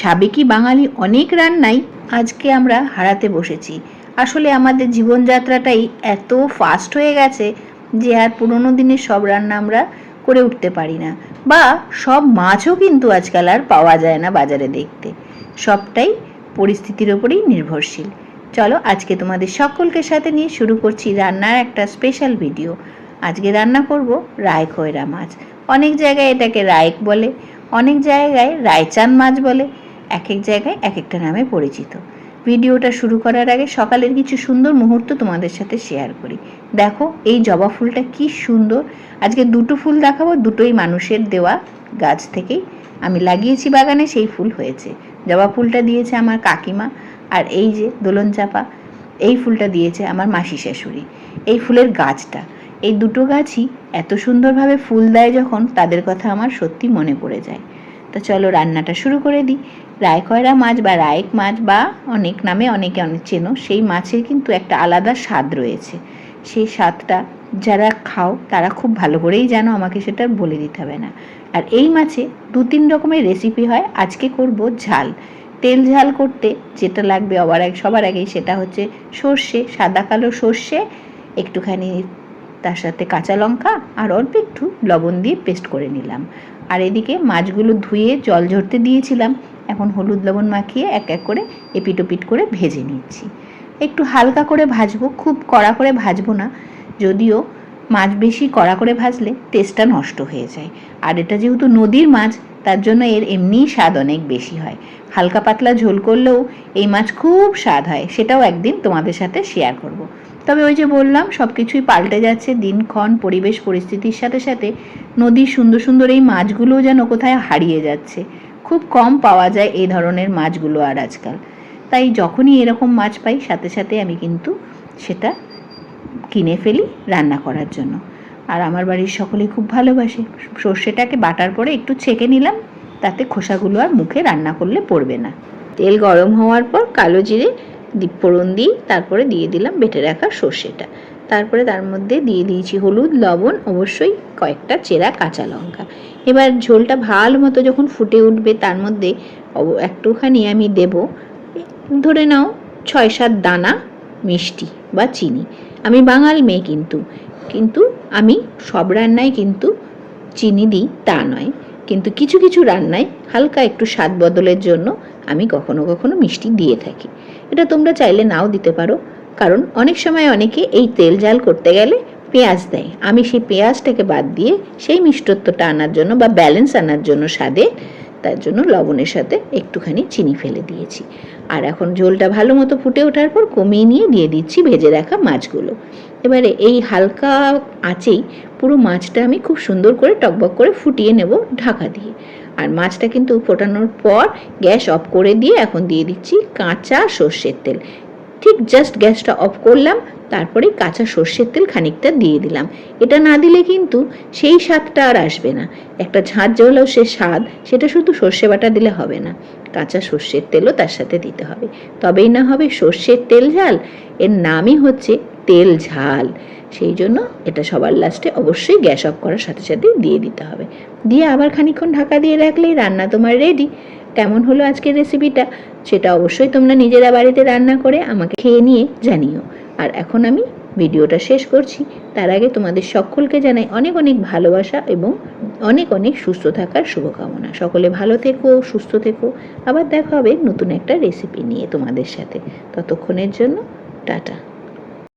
সাবেকি বাঙালি অনেক রান্নাই আজকে আমরা হারাতে বসেছি। আসলে আমাদের জীবনযাত্রাটাই এত ফাস্ট হয়ে গেছে যে আর পুরোনো দিনের সব রান্না আমরা করে উঠতে পারি না। বা সব মাছও কিন্তু আজকাল আর পাওয়া যায় না বাজারে দেখতে। সবটাই পরিস্থিতির ওপরেই নির্ভরশীল। চলো আজকে তোমাদের সকলকে সাথে নিয়ে শুরু করছি রান্নার একটা স্পেশাল ভিডিও আজকে রান্না করব রায় খয়রা মাছ। অনেক জায়গায় এটাকে রায়ক বলে, অনেক জায়গায় রায়চান মাছ বলে এক এক জায়গায় এক একটা নামে পরিচিত। ভিডিওটা শুরু করার আগে সকালের কিছু সুন্দর মুহূর্ত তোমাদের সাথে শেয়ার করি। দেখো, এই জবা ফুলটা কি সুন্দর। আজকে দুটো ফুল দেখাবো, দুটোই মানুষের দেওয়া গাছ থেকেই। আমি লাগিয়েছি বাগানে, সেই ফুল হয়েছে। জবা ফুলটা দিয়েছে আমার কাকিমা আর এই যে দোলন চাপা, এই ফুলটা দিয়েছে আমার মাসি শাশুড়ি। এই ফুলের গাছটা, এই দুটো গাছই এত সুন্দরভাবে ফুল দেয় যখন তাদের কথা আমার সত্যি মনে পড়ে যায়। তো চলো রান্নাটা শুরু করে দিই। রায়কয়রা মাছ বা রায়ক মাছ বা অনেক নামে অনেকে অনেক চেনো, সেই মাছের কিন্তু একটা আলাদা স্বাদ রয়েছে। সেই স্বাদটা যারা খাও, তারা খুব ভালো করেই জানো, আমাকে সেটা বলে দিতে হবে না। আর এই মাছে দু তিন রকমের রেসিপি হয়, আজকে করব ঝাল। তেল ঝাল করতে যেটা লাগবে আবার সবার আগেই সেটা হচ্ছে সর্ষে, সাদা কালো সর্ষে, একটুখানি তার সাথে কাঁচা লঙ্কা আর অল্প একটু লবণ দিয়ে পেস্ট করে নিলাম। আর এদিকে মাছগুলো ধুয়ে জল ঝরতে দিয়েছিলাম। এখন হলুদ লবণ মাখিয়ে এক এক করে এপিটোপিট করে ভেজে নিচ্ছি। একটু হালকা করে ভাজবো, খুব কড়া করে ভাজবো না। যদিও মাছ বেশি কড়া করে ভাজলে টেস্টটা নষ্ট হয়ে যায়। আর এটা যেহেতু নদীর মাছ, তার জন্য এর এমনিই স্বাদ অনেক বেশি হয়। হালকা পাতলা ঝোল করলেও এই মাছ খুব স্বাদ হয়, সেটাও একদিন তোমাদের সাথে শেয়ার করব। তবে ওই যে বললাম সব কিছুই পাল্টে যাচ্ছে। দিনক্ষণ, পরিবেশ, পরিস্থিতির সাথে সাথে নদীর সুন্দর সুন্দর এই মাছগুলোও যেন কোথায় হারিয়ে যাচ্ছে। খুব কম পাওয়া যায় এই ধরনের মাছগুলো আর আজকাল। তাই যখনই এরকম মাছ পাই, সাথে সাথে আমি কিন্তু সেটা কিনে ফেলি রান্না করার জন্য। আর আমার বাড়ির সকলেই খুব ভালোবাসে। সর্ষেটাকে বাটার পরে একটু ছেঁকে নিলাম, তাতে খোসাগুলো আর মুখে রান্না করলে পড়বে না। তেল গরম হওয়ার পর কালো জিরে ফোড়ন দিই তারপরে দিয়ে দিলাম বেটে রাখা সর্ষেটা। তারপরে তার মধ্যে দিয়ে দিয়েছি হলুদ, লবণ, অবশ্যই কয়েকটা চেরা কাঁচা লঙ্কা। এবার ঝোলটা ভালো মতো যখন ফুটে উঠবে, তার মধ্যে একটুখানি আমি দেব, ধরে নাও ছয় সাত দানা মিষ্টি বা চিনি। আমি বাঙাল মেয়ে কিন্তু কিন্তু আমি সব রান্নায় কিন্তু চিনি দিই তা নয়। কিন্তু কিছু কিছু রান্নায় হালকা একটু স্বাদ বদলের জন্য আমি কখনো কখনো মিষ্টি দিয়ে থাকি। এটা তোমরা চাইলে নাও দিতে পারো। কারণ অনেক সময় অনেকে এই তেল জাল করতে গেলে পেঁয়াজ দেয়। আমি সেই পেঁয়াজটাকে বাদ দিয়ে সেই মিষ্টত্বটা আনার জন্য বা ব্যালেন্স আনার জন্য স্বাদে, তার জন্য লবণের সাথে একটুখানি চিনি ফেলে দিয়েছি। আর এখন ঝোলটা ভালো মতো ফুটে ওঠার পর কমিয়ে নিয়ে দিয়ে দিচ্ছি ভেজে রাখা মাছগুলো। এবারে এই হালকা আঁচেই পুরো মাছটা আমি খুব সুন্দর করে টকবক করে ফুটিয়ে নেব ঢাকা দিয়ে। আর মাছটা কিন্তু ফোটানোর পর গ্যাস অফ করে দিয়ে এখন দিয়ে দিচ্ছি কাঁচা সর্ষের তেল। ঠিক জাস্ট গ্যাসটা অফ করলাম, তারপরে কাঁচা সর্ষের তেল খানিকটা দিয়ে দিলাম। এটা না দিলে কিন্তু সেই স্বাদটা আর আসবে না। একটা ঝাঁঝ জ্বলেও সে স্বাদ, সেটা শুধু সর্ষে বাটা দিলে হবে না, কাঁচা সর্ষের তেলও তার সাথে দিতে হবে। তবেই না হবে সর্ষের তেল ঝাল, এর নামই হচ্ছে তেল ঝাল। সেই জন্য এটা সবার লাস্টে অবশ্যই গ্যাস অফ করার সাথে সাথে দিয়ে দিতে হবে। দিয়ে আবার খানিকক্ষণ ঢাকা দিয়ে রাখলেই রান্না তোমার রেডি কেমন হলো আজকের রেসিপিটা সেটা অবশ্যই তোমরা নিজেরা বাড়িতে রান্না করে আমাকে খেয়ে নিয়ে জানিও। আর এখন আমি ভিডিওটা শেষ করছি। তার আগে তোমাদের সকলকে জানাই অনেক অনেক ভালোবাসা এবং অনেক অনেক সুস্থ থাকার শুভকামনা। সকলে ভালো থেকো, সুস্থ থেকো। আবার দেখা হবে নতুন একটা রেসিপি নিয়ে তোমাদের সাথে। ততক্ষণের জন্য টাটা।